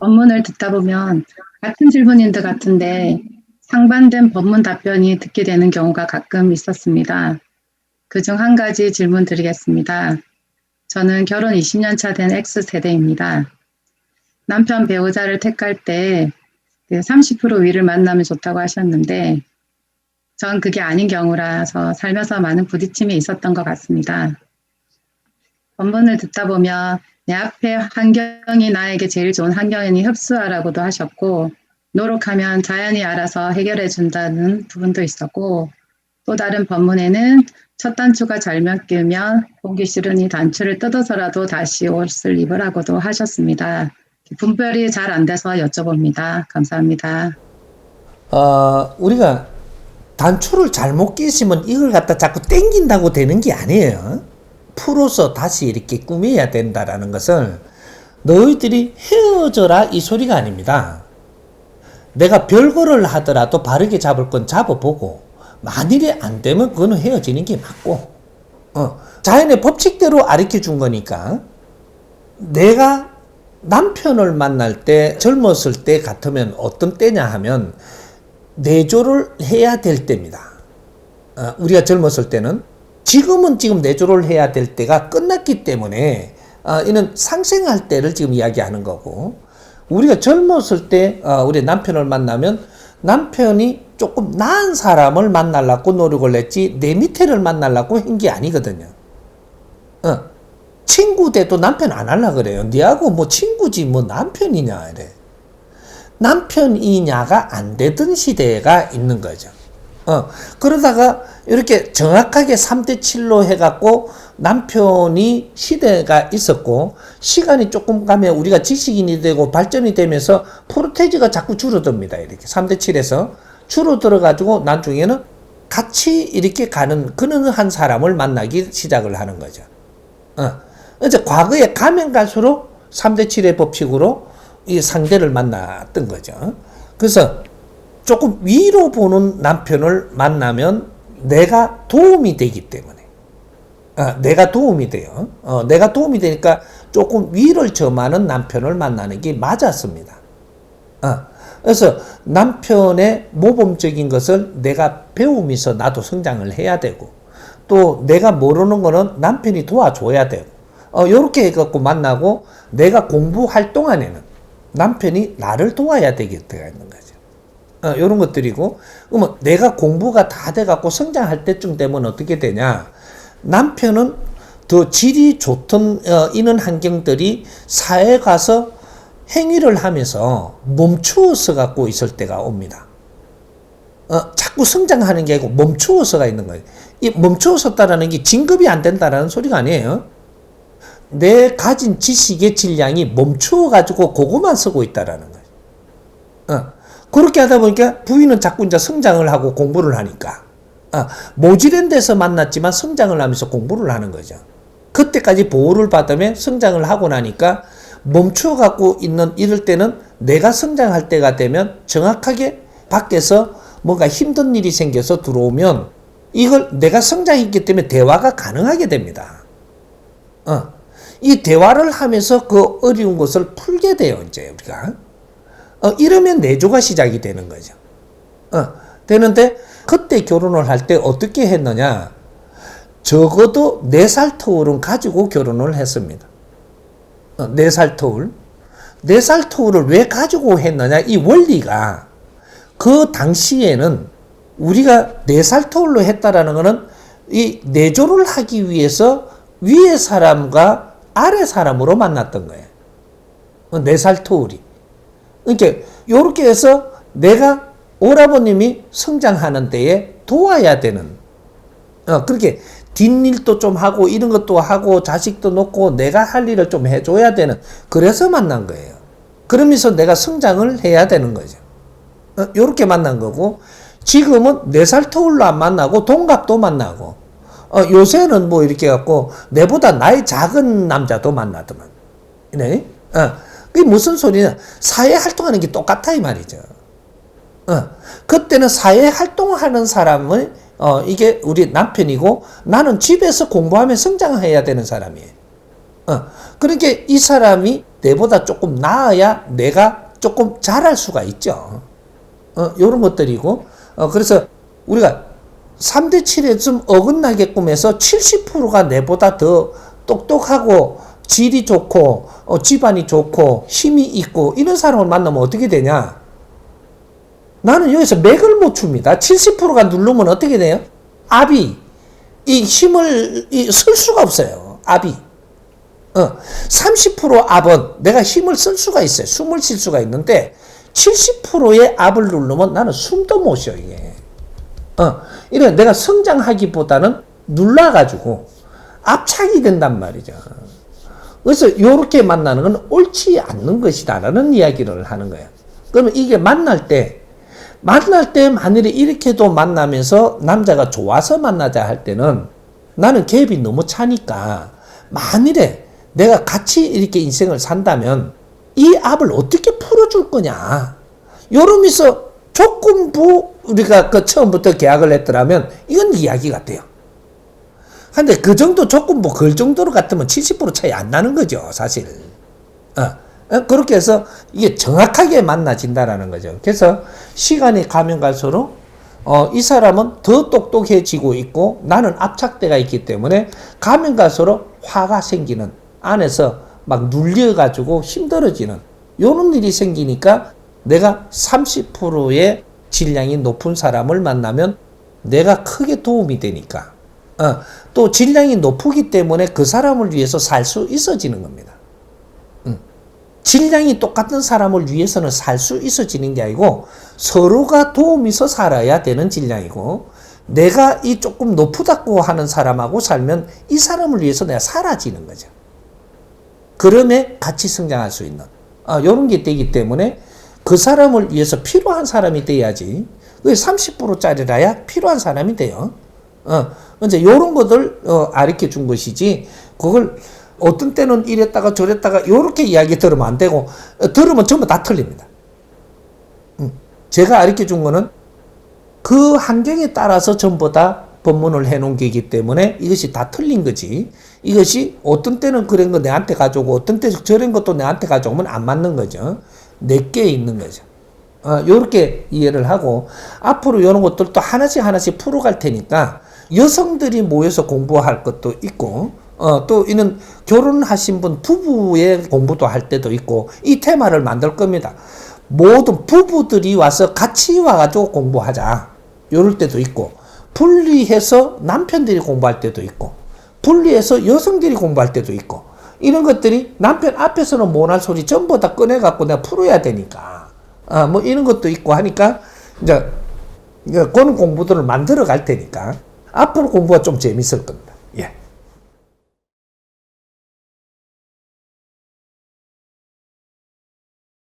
법문을 듣다 보면 같은 질문인 것 같은데 상반된 법문 답변이 듣게 되는 경우가 가끔 있었습니다. 그중 한 가지 질문 드리겠습니다. 저는 결혼 20년 차 된 X세대입니다. 남편 배우자를 택할 때 30% 위를 만나면 좋다고 하셨는데 전 그게 아닌 경우라서 살면서 많은 부딪힘이 있었던 것 같습니다. 본문을 듣다 보면 내 앞에 환경이 나에게 제일 좋은 환경이니 흡수하라고도 하셨고 노력하면 자연이 알아서 해결해 준다는 부분도 있었고 또 다른 본문에는 첫 단추가 잘못 끼면 보기 싫으니 단추를 뜯어서라도 다시 옷을 입으라고도 하셨습니다. 분별이 잘 안 돼서 여쭤봅니다. 감사합니다. 어, 우리가 단추를 잘못 끼시면 이걸 갖다 자꾸 땡긴다고 되는 게 아니에요. 풀어서 다시 이렇게 꾸며야 된다라는 것을 너희들이 헤어져라 이 소리가 아닙니다. 내가 별거를 하더라도 바르게 잡을 건 잡아보고 만일에 안 되면 그거는 헤어지는 게 맞고 어, 자연의 법칙대로 가르쳐 준 거니까 내가 남편을 만날 때 젊었을 때 같으면 어떤 때냐 하면 내조를 해야 될 때입니다. 어, 우리가 젊었을 때는 지금은 지금 내조를 해야 될 때가 끝났기 때문에 어, 이는 상생할 때를 지금 이야기하는 거고 우리가 젊었을 때 어, 우리 남편을 만나면 남편이 조금 나은 사람을 만나려고 노력을 했지 내 밑에를 만나려고 한 게 아니거든요. 어, 친구 돼도 남편 안 할라 그래요. 니하고 뭐 친구지 뭐 남편이냐 이래. 남편이냐가 안 되던 시대가 있는 거죠. 어, 그러다가 이렇게 정확하게 3대 7로 해갖고 남편이 시대가 있었고, 시간이 조금 가면 우리가 지식인이 되고 발전이 되면서 프로테지가 자꾸 줄어듭니다. 이렇게 3대 7에서 줄어들어가지고 나중에는 같이 이렇게 가는 그는 한 사람을 만나기 시작을 하는 거죠. 어. 이제 과거에 가면 갈수록 3대 7의 법칙으로 이 상대를 만났던 거죠. 그래서 조금 위로 보는 남편을 만나면 내가 도움이 되기 때문에. 아, 내가 도움이 돼요. 어, 내가 도움이 되니까 조금 위를 점하는 남편을 만나는 게 맞았습니다. 아, 그래서 남편의 모범적인 것을 내가 배우면서 나도 성장을 해야 되고, 또 내가 모르는 거는 남편이 도와줘야 되고, 어, 요렇게 해갖고 만나고, 내가 공부할 동안에는 남편이 나를 도와야 있는 거죠. 어, 요런 것들이고, 그러면 내가 공부가 다 돼갖고 성장할 때쯤 되면 어떻게 되냐? 남편은 더 질이 좋던 어, 이런 환경들이 사회에 가서 행위를 하면서 멈추어서 갖고 있을 때가 옵니다. 어, 자꾸 성장하는 게 아니고 멈추어서가 있는 거예요. 이 멈추어섰다라는 게 진급이 안 된다라는 소리가 아니에요. 내 가진 지식의 질량이 멈추어 가지고 그거만 쓰고 있다라는 거예요. 어, 그렇게 하다 보니까 부인은 자꾸 이제 성장을 하고 공부를 하니까 아, 모질한 데서 만났지만 성장을 하면서 공부를 하는 거죠. 그때까지 보호를 받으면 성장을 하고 나니까 멈추어 갖고 있는 이럴 때는 내가 성장할 때가 되면 정확하게 밖에서 뭔가 힘든 일이 생겨서 들어오면 이걸 내가 성장했기 때문에 대화가 가능하게 됩니다. 어. 이 대화를 하면서 그 어려운 것을 풀게 돼요, 이제 우리가. 어, 이러면 내조가 시작이 되는 거죠. 어, 되는데 그때 결혼을 할 때 어떻게 했느냐? 적어도 네살 터울은 가지고 결혼을 했습니다. 어, 네살 터울. 네살 터울을 왜 가지고 했느냐? 이 원리가 그 당시에는 우리가 네살 터울로 했다라는 것은 이 내조를 하기 위해서 위의 사람과 아래 사람으로 만났던 거예요. 네살 터울이. 그러니까 요렇게 해서 내가 오라버님이 성장하는 데에 도와야 되는 어, 그렇게 뒷일도 좀 하고 이런 것도 하고 자식도 놓고 내가 할 일을 좀 해줘야 되는 그래서 만난 거예요. 그러면서 내가 성장을 해야 되는 거죠. 어, 요렇게 만난 거고 지금은 네 살 터울로 안 만나고 동갑도 만나고 어, 요새는 뭐 이렇게 갖고 내보다 나이 작은 남자도 만나더만. 네? 어, 그게 무슨 소리냐? 사회 활동하는 게 똑같아 이 말이죠. 어, 그때는 사회 활동하는 사람은 어, 이게 우리 남편이고 나는 집에서 공부하며 성장해야 되는 사람이에요. 어, 그러니까 이 사람이 내보다 조금 나아야 내가 조금 잘할 수가 있죠. 어, 요런 것들이고, 어, 그래서 우리가 3대 7에 좀 어긋나게끔 해서 70%가 내보다 더 똑똑하고 질이 좋고, 어, 집안이 좋고, 힘이 있고, 이런 사람을 만나면 어떻게 되냐? 나는 여기서 맥을 못 춥니다. 70%가 누르면 어떻게 돼요? 압이, 이 힘을 이, 쓸 수가 없어요. 압이. 어, 30% 압은 내가 힘을 쓸 수가 있어요. 숨을 쉴 수가 있는데 70%의 압을 누르면 나는 숨도 못 쉬어 이게. 어, 이래 내가 성장하기보다는 눌러가지고 압착이 된단 말이죠. 그래서 요렇게 만나는 건 옳지 않는 것이다라는 이야기를 하는 거예요. 그러면 이게 만날 때 만날 때 만일에 이렇게도 만나면서 남자가 좋아서 만나자 할 때는 나는 갭이 너무 차니까 만일에 내가 같이 이렇게 인생을 산다면 이 압을 어떻게 풀어줄 거냐. 요러면서 조건부 우리가 그 처음부터 계약을 했더라면 이건 이야기가 돼요. 근데 그 정도 조건부 걸 정도로 같으면 70% 차이 안 나는 거죠, 사실. 어. 어, 그렇게 해서 이게 정확하게 만나진다라는 거죠. 그래서 시간이 가면 갈수록 어, 이 사람은 더 똑똑해지고 있고 나는 압착대가 있기 때문에 가면 갈수록 화가 생기는 안에서 막 눌려가지고 힘들어지는 요런 일이 생기니까 내가 30%의 질량이 높은 사람을 만나면 내가 크게 도움이 되니까 어, 또 질량이 높기 때문에 그 사람을 위해서 살 수 있어지는 겁니다. 질량이 똑같은 사람을 위해서는 살 수 있어지는 게 아니고 서로가 도움이서 살아야 되는 질량이고 내가 이 조금 높다고 하는 사람하고 살면 이 사람을 위해서 내가 사라지는 거죠. 그럼에 같이 성장할 수 있는 아, 이런 게 되기 때문에 그 사람을 위해서 필요한 사람이 돼야지. 그 30%짜리라야 필요한 사람이 돼요. 어, 이제 요런 것들 어, 가르쳐 준 것이지 그걸 어떤 때는 이랬다가 저랬다가 요렇게 이야기 들으면 안 되고 어, 들으면 전부 다 틀립니다. 음, 제가 가르쳐 준 거는 그 환경에 따라서 전부 다 법문을 해놓은 게이기 때문에 이것이 다 틀린 거지. 이것이 어떤 때는 그런 거 내한테 가져오고 어떤 때 저런 것도 내한테 가져오면 안 맞는 거죠. 내게 있는 거죠. 어, 요렇게 이해를 하고 앞으로 이런 것들도 하나씩 하나씩 풀어갈 테니까 여성들이 모여서 공부할 것도 있고 어, 또 이는 결혼하신 분 부부의 공부도 할 때도 있고 이 테마를 만들 겁니다. 모든 부부들이 와서 같이 와가지고 공부하자. 요럴 때도 있고 분리해서 남편들이 공부할 때도 있고 분리해서 여성들이 공부할 때도 있고 이런 것들이 남편 앞에서는 못할 소리 전부 다 꺼내갖고 내가 풀어야 되니까 아, 뭐 이런 것도 있고 하니까 이제 그런 공부들을 만들어 갈 테니까 앞으로 공부가 좀 재밌을 겁니다. 예.